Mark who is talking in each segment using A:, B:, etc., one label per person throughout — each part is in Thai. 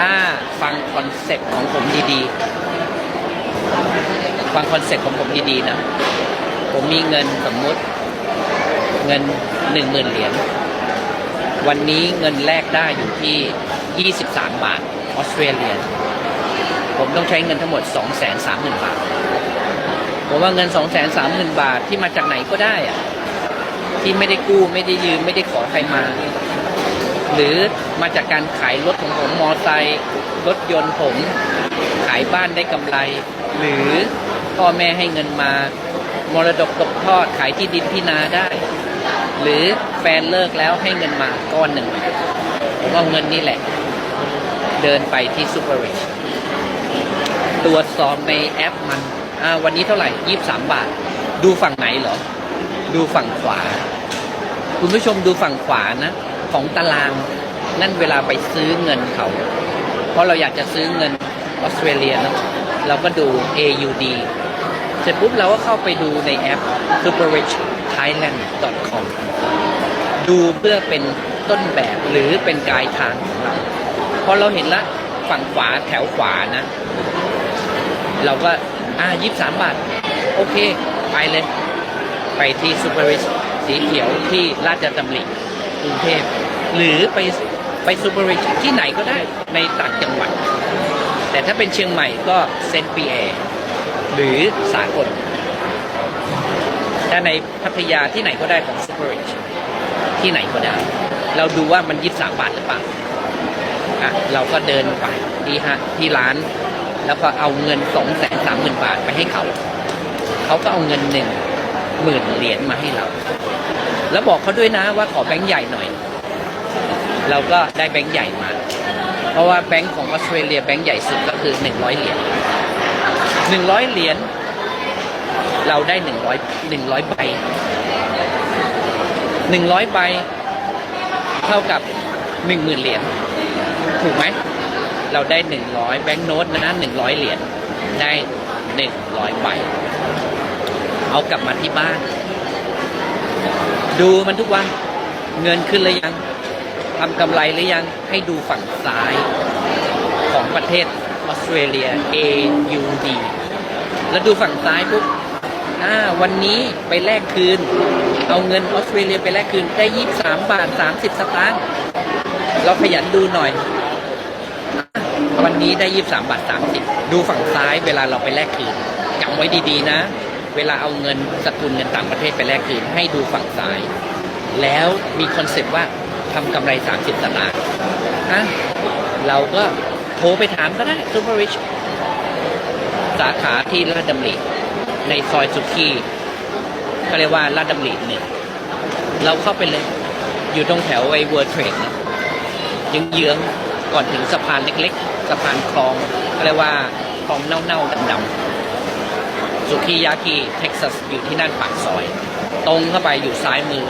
A: ถ้าฟังคอนเซ็ปต์ของผมดีๆ ฟังคอนเซ็ปต์ของผมดีๆนะ ผมมีเงินสมมุติเงินหนึ่งหมื่นเหรียญ วันนี้เงินแลกได้อยู่ที่ 23 บาทออสเตรเลีย ผมต้องใช้เงินทั้งหมด 230,000 บาท ผมว่าเงิน 230,000 บาทที่มาจากไหนก็ได้อะที่ไม่ได้กู้ไม่ได้ยืมไม่ได้ขอใครมา หรือมาจากการขายรถของผมมอไซค์รถยนต์ผม ขายบ้านได้กำไร หรือพ่อแม่ให้เงินมา มรดกตกทอดขายที่ดินที่นาได้ หรือแฟนเลิกแล้วให้เงินมาก้อนหนึ่งผมเอาเงินนี่แหละ เดินไปที่ซูเปอร์เรชตรวจสอบในแอปมันวันนี้เท่าไหร่ยี่สามบาท ดูฝั่งไหนเหรอ ดูฝั่งขวา คุณผู้ชมดูฝั่งขวานะ ของตาราง นั่นเวลาไปซื้อเงินเขา เพราะเราอยากจะซื้อเงินออสเตรเลียนะเราก็ดู AUD เสร็จปุ๊บเราก็เข้าไปดูในแอป superrichthailand.com ดูเพื่อเป็นต้นแบบหรือเป็นกายทางของเราพอเราเห็นละฝั่งขวาแถวขวานะ เราก็อ่ายี่สามบาท โอเค ไปเลย ไปที่ซูเปอร์ริชสีเขียวที่ราชดำริ กรุงเทพหรือไปไปซูเปอร์ริชที่ไหนก็ได้ในต่างจังหวัด แต่ถ้าเป็นเชียงใหม่ก็เซนต์ปีแอร์หรือสากลถ้าในพัทยาที่ไหนก็ได้ของซูเปอร์ริชที่ไหนก็ได้ เราดูว่ามันยี่สามบาทหรือเปล่าอะเราก็เดินไปที่ฮะที่ร้าน แล้วก็เอาเงินสองแสนสามหมื่นบาทไปให้เขา เขาก็เอาเงินหนึ่งหมื่นเหรียญมาให้เรา แล้วบอกเขาด้วยนะว่าขอแบงค์ใหญ่หน่อย เราก็ได้แบงค์ใหญ่มา เพราะว่าแบงค์ของออสเตรเลียแบงค์ใหญ่สุดก็คือหนึ่งร้อยเหรียญหนึ่งร้อยเหรียญเราได้หนึ่งร้อยหนึ่งร้อยใบหนึ่งร้อยใบเท่ากับหนึ่งหมื่นเหรียญถูกไหมเราได้หนึ่งร้อยแบงค์โน้ตนะหนึ่งร้อยเหรียญได้หนึ่งร้อยใบเอากลับมาที่บ้าน ดูมันทุกวัน เงินขึ้นหรือยังทำกำไรหรือยังให้ดูฝั่งซ้ายของประเทศออสเตรเลีย AUD แล้วดูฝั่งซ้ายปุ๊บอ่าวันนี้ไปแลกคืน เอาเงินออสเตรเลียไปแลกคืนได้ยี่สามบาทสามสิบสตางค์เราขยันดูหน่อย วันนี้ได้ยี่สามบาทสามสิบดูฝั่งซ้ายเวลาเราไปแลกคืนจำไว้ดีๆนะ เวลาเอาเงินสกุลเงินต่างประเทศไปแลกคืนให้ดูฝั่งซ้าย แล้วมีคอนเซปต์ว่าทำกำไร 30สตางค์อะเราก็โทรไปถามก็ได้ซูเปอร์ริชสาขาที่ลาดดำริในซอยสุกี้ก็เรียกว่าลาดดำริหนึ่งเราเข้าไปเลย อยู่ตรงแถวไอ้เวิร์เทรดนะยังเยื้องๆก่อนถึงสะพานเล็กๆ สะพานคลองก็เรียกว่าคลองเน่าๆดำๆ สุกี้ยากิเท็กซัสอยู่ที่นั่นปากซอย ตรงเข้าไปอยู่ซ้ายมือ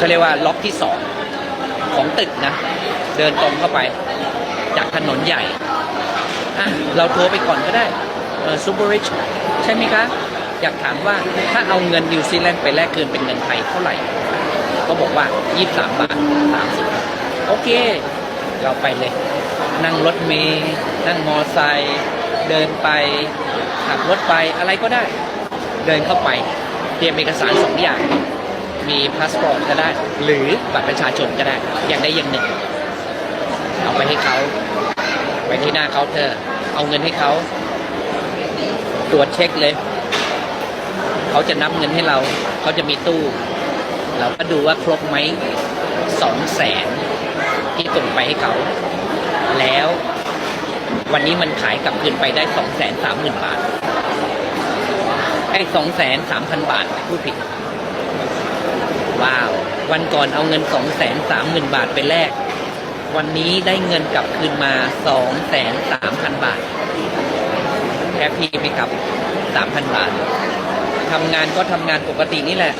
A: ก็เรียกว่าล็อกที่สองของตึกนะ เดินตรงเข้าไป จากถนนใหญ่อะเราโทรไปก่อนก็ได้เออซูเปอร์ริชใช่ไหมคะ อยากถามว่าถ้าเอาเงินนิวซีแลนด์ไปแลกคืนเป็นเงินไทยเท่าไหร่ก็บอกว่า 23 บาท 30 โอเค เราไปเลย นั่งรถเมล์นั่งมอไซค์เดินไปขับรถไปอะไรก็ได้ เดินเข้าไป เตรียมเอกสารสองอย่าง มีพาสปอร์ตก็ได้ หรือบัตรประชาชนก็ได้ อย่างใดอย่างหนึ่ง เอาไปให้เขาไปที่หน้าเคาน์เตอร์ เอาเงินให้เขาตรวจเช็คเลย เขาจะนับเงินให้เรา เขาจะมีตู้ เราก็ดูว่าครบไหมสองแสนที่ส่งไปให้เขา แล้ว วันนี้มันขายกลับคืนไปได้สองแสนสามหมื่นบาทไอ้สองแสนสามพันบาทพูดผิด ว้าว วันก่อนเอาเงินสองแสนสามหมื่นบาทไปแลกวันนี้ได้เงินกลับคืนมาสองแสนสามพันบาทแฮปปี้ไหมครับสามพันบาททำงานก็ทำงานปกตินี่แหละ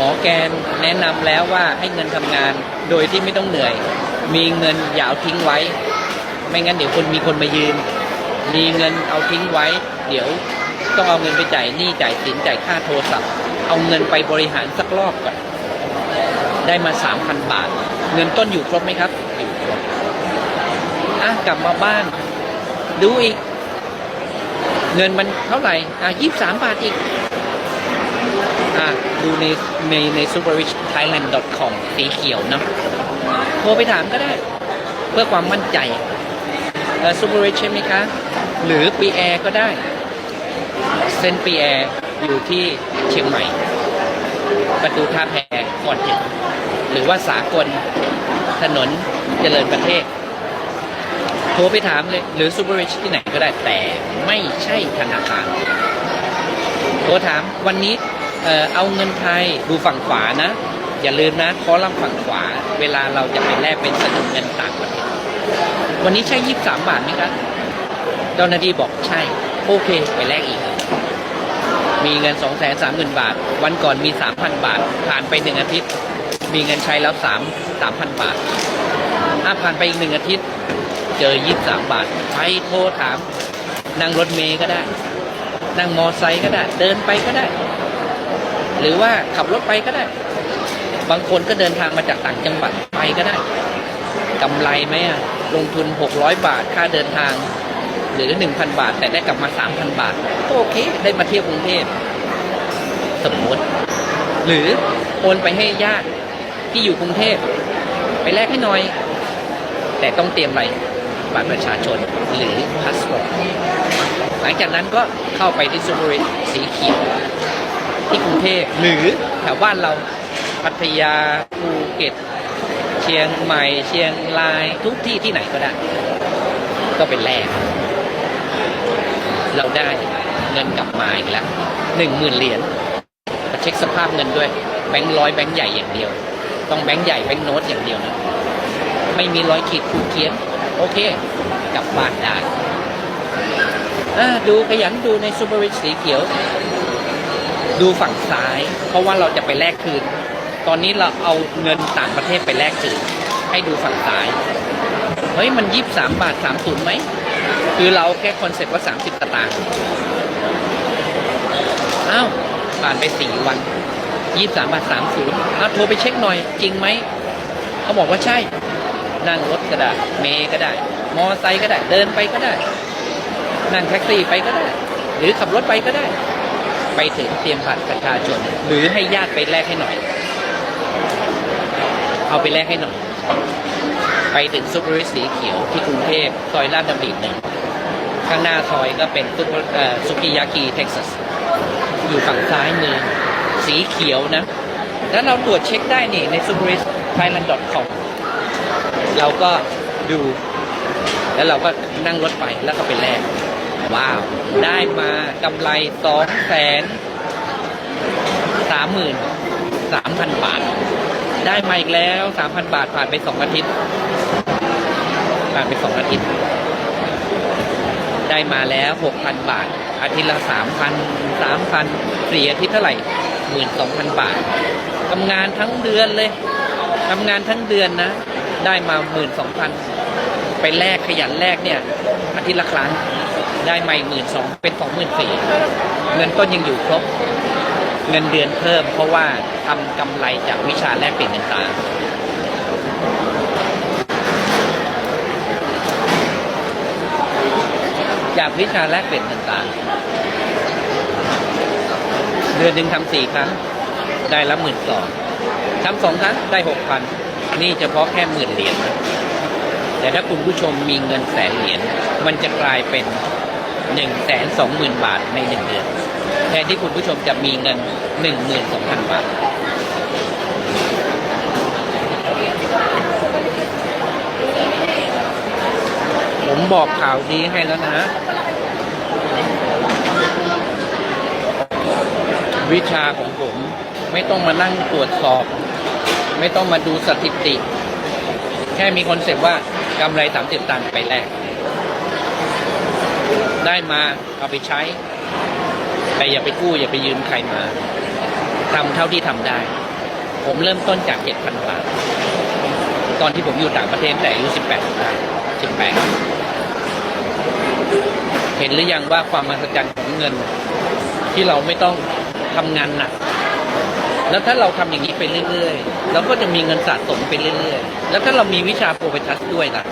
A: มอแกนแนะนำแล้วว่าให้เงินทำงานโดยที่ไม่ต้องเหนื่อย มีเงินอย่าเอาทิ้งไว้ ไม่งั้นเดี๋ยวคนมีคนมายืมมีเงินเอาทิ้งไว้ เดี๋ยวต้องเอาเงินไปจ่ายหนี้จ่ายสินจ่ายค่าโทรศัพท์ เอาเงินไปบริหารสักรอบก่อนได้มาสามพันบาท เงินต้นอยู่ครบไหมครับอยู่ครบอะกลับมาบ้าน ดูอีก เงินมันเท่าไหร่อะยี่สามบาทอีกอะ ดูในในใน superrichthailand.com สีเขียวเนาะโทรไปถามก็ได้ เพื่อความมั่นใจเออ superrich ใช่ไหมคะ หรือปีแอร์ก็ได้เส้นปีแอร์อยู่ที่เชียงใหม่ ประตูท่าแพก่อนถึงหรือว่าสากลถนนเจริญประเทศ โทรไปถามเลย หรือซูเปอร์ริชที่ไหนก็ได้แต่ไม่ใช่ธนาคาร โทรถามวันนี้ เอ่อเอาเงินไทยดูฝั่งขวานะ อย่าลืมนะคอลัมน์ฝั่งขวา เวลาเราจะไปแลกเป็นสกุลเงินต่างประเทศวันนี้ใช่ยี่สามบาทไหมครับเจ้าหน้าที่บอกใช่ โอเคไปแลกอีก มีเงิน2 3 0 0 0 0บาท วันก่อนมี3,000บาท ผ่านไปหนึ่งอาทิตย์ มีเงินใช้แล้ว3 3,000บาทถ้าผ่านไปอีกหนึ่งอาทิตย์ เจอ23บาทไปโทรถาม นั่งรถเมย์ก็ได้ นั่งมอไซค์ก็ได้ เดินไปก็ได้ หรือว่าขับรถไปก็ได้ บางคนก็เดินทางมาจากต่างจังหวัดไปก็ได้กำไรไหมอะลงทุน 600 บาทค่าเดินทาง หรือ1,000บาท แต่ได้กลับมา 3,000 บาท ก็โอเค ได้มาเที่ยวกรุงเทพสมมติ หรือโอนไปให้ญาติที่อยู่กรุงเทพไปแลกให้หน่อย แต่ต้องเตรียมอะไรบัตรประชาชนหรือพาสปอร์ตหลังจากนั้นก็เข้าไปที่ซูเปอร์สีเขียว ที่กรุงเทพหรือแถวบ้านเราพัทยาภูเก็ต เชียงใหม่ เชียงรายทุกที่ที่ไหนก็ได้ ก็เป็นแลกเราได้เงินกลับมาอีกแล้วหนึ่งหมื่นเหรียญเช็คสภาพเงินด้วยแบงค์ร้อยแบงค์ใหญ่อย่างเดียว ต้องแบงค์ใหญ่แบงค์โน้ตอย่างเดียวนะไม่มีรอยขีดขูดเขียนโอเค กลับบ้านได้อ่าดูขยันดูในซูเปอร์ริชสีเขียว ดูฝั่งซ้าย เพราะว่าเราจะไปแลกคืน ตอนนี้เราเอาเงินต่างประเทศไปแลกคืน ให้ดูฝั่งซ้าย เฮ้ยมันยี่สามบาทสามศูนย์ไหม คือเราแค่คอนเซ็ปต์ว่า30ตางค์อ้าวผ่านไปสี่วัน23บาท30อ้าวโทรไปเช็คหน่อยจริงไหม เขาบอกว่าใช่ นั่งรถก็ได้ เมย์ก็ได้ มอไซค์ก็ได้ เดินไปก็ได้ นั่งแท็กซี่ไปก็ได้ หรือขับรถไปก็ได้ ไปถึงเตรียมบัตรประชาชน หรือให้ญาติไปแลกให้หน่อย เอาไปแลกให้หน่อย ไปถึงซุปเปอร์สีเขียวที่กรุงเทพซอยลาดดำริหนึ่งข้างหน้าซอยก็เป็นซุปเปอร์เอ่อซุกิยากิเท็กซัสอยู่ฝั่งซ้ายมือสีเขียวนะ แล้วเราตรวจเช็คได้นี่ใน s u p e r i s t h a i l a n d c o m เราก็ดู แล้วเราก็นั่งรถไปแล้วก็ไปแลก ว้าว ได้มากำไรสองแสนสามหมื่นสามพันบาท ได้มาอีกแล้วสามพันบาทผ่านไปสองอาทิตย์ผ่านไปสองอาทิตย์ ได้มาแล้วหกพันบาท อาทิตย์ละสามพันสามพันสี่อาทิตย์เท่าไหร่หมื่นสองพันบาททำงานทั้งเดือนเลยทำงานทั้งเดือนนะ ได้มาหมื่นสองพันไปแลกขยันแลกเนี่ยอาทิตย์ละครั้ง ได้มาหมื่นสองเป็นสองหมื่นสี่เงินต้นยังอยู่ครบ เงินเดือนเพิ่ม เพราะว่าทำกำไรจากวิชาแลกเปลี่ยนเงินตราจากวิชาแลกเปลี่ยนต่างๆ เดือนหนึ่งทำสี่ครั้ง ได้ละหมื่นสองทำสองครั้งได้หกพันนี่เฉพาะแค่หมื่นเหรียญแต่ถ้าคุณผู้ชมมีเงินแสนเหรียญมันจะกลายเป็น หนึ่งแสนสองหมื่นบาทในหนึ่งเดือน แทนที่คุณผู้ชมจะมีเงินหนึ่งหมื่นสองพันบาท ผมบอกข่าวดีให้แล้วนะ วิชาของผมไม่ต้องมานั่งตรวจสอบ ไม่ต้องมาดูสถิติ แค่มีคอนเซปต์ว่ากำไรสามสิบตังค์ไปแลก ได้มาเอาไปใช้ แต่อย่าไปกู้อย่าไปยืมใครมาทำเท่าที่ทำได้ ผมเริ่มต้นจากเจ็ดพันบาท ตอนที่ผมอยู่ต่างประเทศแต่อายุสิบแปดสิบแปดเห็นหรือยังว่าความมหัศจรรย์ของเงิน ที่เราไม่ต้องทำงานหนักแล้วถ้าเราทำอย่างนี้ไปเรื่อยๆ เราก็จะมีเงินสะสมไปเรื่อยๆ แล้วถ้าเรามีวิชาโปรเฟชัสด้วยนะ